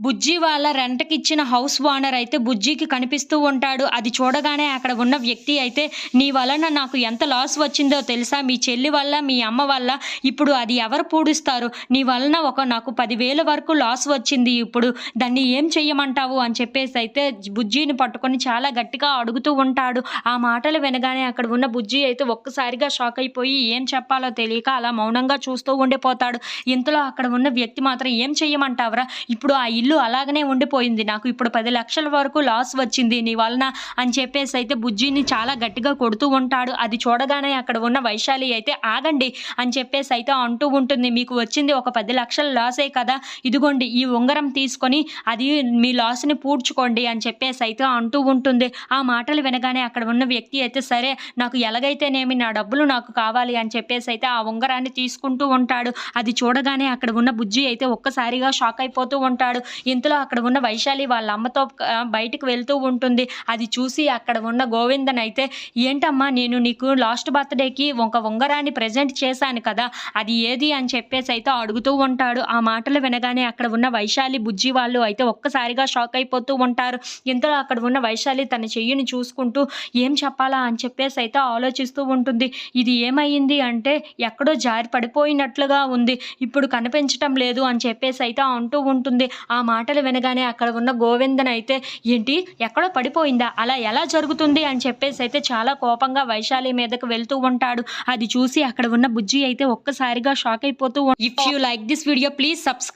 బుజ్జి వాళ్ళ రెంట్కి ఇచ్చిన హౌస్ ఓనర్ అయితే బుజ్జికి కనిపిస్తూ ఉంటాడు. అది చూడగానే అక్కడ ఉన్న వ్యక్తి అయితే నీ వలన నాకు ఎంత లాస్ వచ్చిందో తెలుసా? మీ చెల్లి వల్ల మీ అమ్మ వల్ల. ఇప్పుడు అది ఎవరు పూడుస్తారు? నీ వలన ఒక నాకు పదివేల వరకు లాస్ వచ్చింది ఇప్పుడు. దాన్ని ఏం చెయ్యమంటావు? అని చెప్పేసి అయితే బుజ్జిని పట్టుకొని చాలా గట్టిగా అడుగుతూ ఉంటాడు. ఆ మాటలు వినగానే అక్కడ ఉన్న బుజ్జి అయితే ఒక్కసారిగా షాక్ అయిపోయి ఏం చెప్పాలో తెలియక అలా మౌనంగా చూస్తూ ఉండిపోతాడు. ఇంతలో అక్కడ ఉన్న వ్యక్తి మాత్రం ఏం చెయ్యమంటావురా? ఇప్పుడు ఆ ఇల్లు అలాగనే ఉండిపోయింది. నాకు ఇప్పుడు పది లక్షల వరకు లాస్ వచ్చింది నీ వలన అని చెప్పేసి అయితే బుజ్జిని చాలా గట్టిగా కొడుతూ ఉంటాడు. అది చూడగానే అక్కడ ఉన్న వైశాలి అయితే ఆగండి అని చెప్పేసి అయితే అంటూ ఉంటుంది. మీకు వచ్చింది ఒక పది లక్షల లాసే కదా. ఇదిగోండి ఈ ఉంగరం తీసుకొని అది మీ లాస్ని పూడ్చుకోండి అని చెప్పేసి అయితే అంటూ ఉంటుంది. ఆ మాటలు వినగానే అక్కడ ఉన్న వ్యక్తి అయితే సరే నాకు ఎలాగైతేనేమి నా డబ్బులు నాకు కావాలి అని చెప్పేసి అయితే ఆ ఉంగరాన్ని తీసుకుంటూ ఉంటాడు. అది చూడగానే అక్కడ ఉన్న బుజ్జి అయితే ఒక్కసారిగా షాక్ అయిపోతూ ఉంటాడు. ఇంతలో అక్కడ ఉన్న వైశాలి వాళ్ళ అమ్మతో బయటకు వెళ్తూ ఉంటుంది. అది చూసి అక్కడ ఉన్న గోవిందన్ అయితే ఏంటమ్మా నేను నీకు లాస్ట్ బర్త్డేకి ఒక ఉంగరాన్ని ప్రజెంట్ చేశాను కదా అది ఏది? అని చెప్పేసి అయితే అడుగుతూ ఉంటాడు. ఆ మాటలు వినగానే అక్కడ ఉన్న వైశాలి బుజ్జి వాళ్ళు అయితే ఒక్కసారిగా షాక్ అయిపోతూ ఉంటారు. ఇంతలో అక్కడ ఉన్న వైశాలి తన చెయ్యిని చూసుకుంటూ ఏం చెప్పాలా? అని చెప్పేసి అయితే ఆలోచిస్తూ ఉంటుంది. ఇది ఏమైంది? అంటే ఎక్కడో జారి పడిపోయినట్లుగా ఉంది. ఇప్పుడు కనిపించటం లేదు అని చెప్పేసి అయితే అంటూ ఉంటుంది. ఆ మాటలు వినగానే అక్కడ ఉన్న గోవిందన్ అయితే ఏంటి? ఎక్కడో పడిపోయిందా? అలా ఎలా జరుగుతుంది? అని చెప్పేసి అయితే చాలా కోపంగా వైశాలి మీదకు వెళ్తూ ఉంటాడు. అది చూసి అక్కడ ఉన్న బుజ్జి అయితే ఒక్కసారిగా షాక్ అయిపోతూ if you like this video please subscribe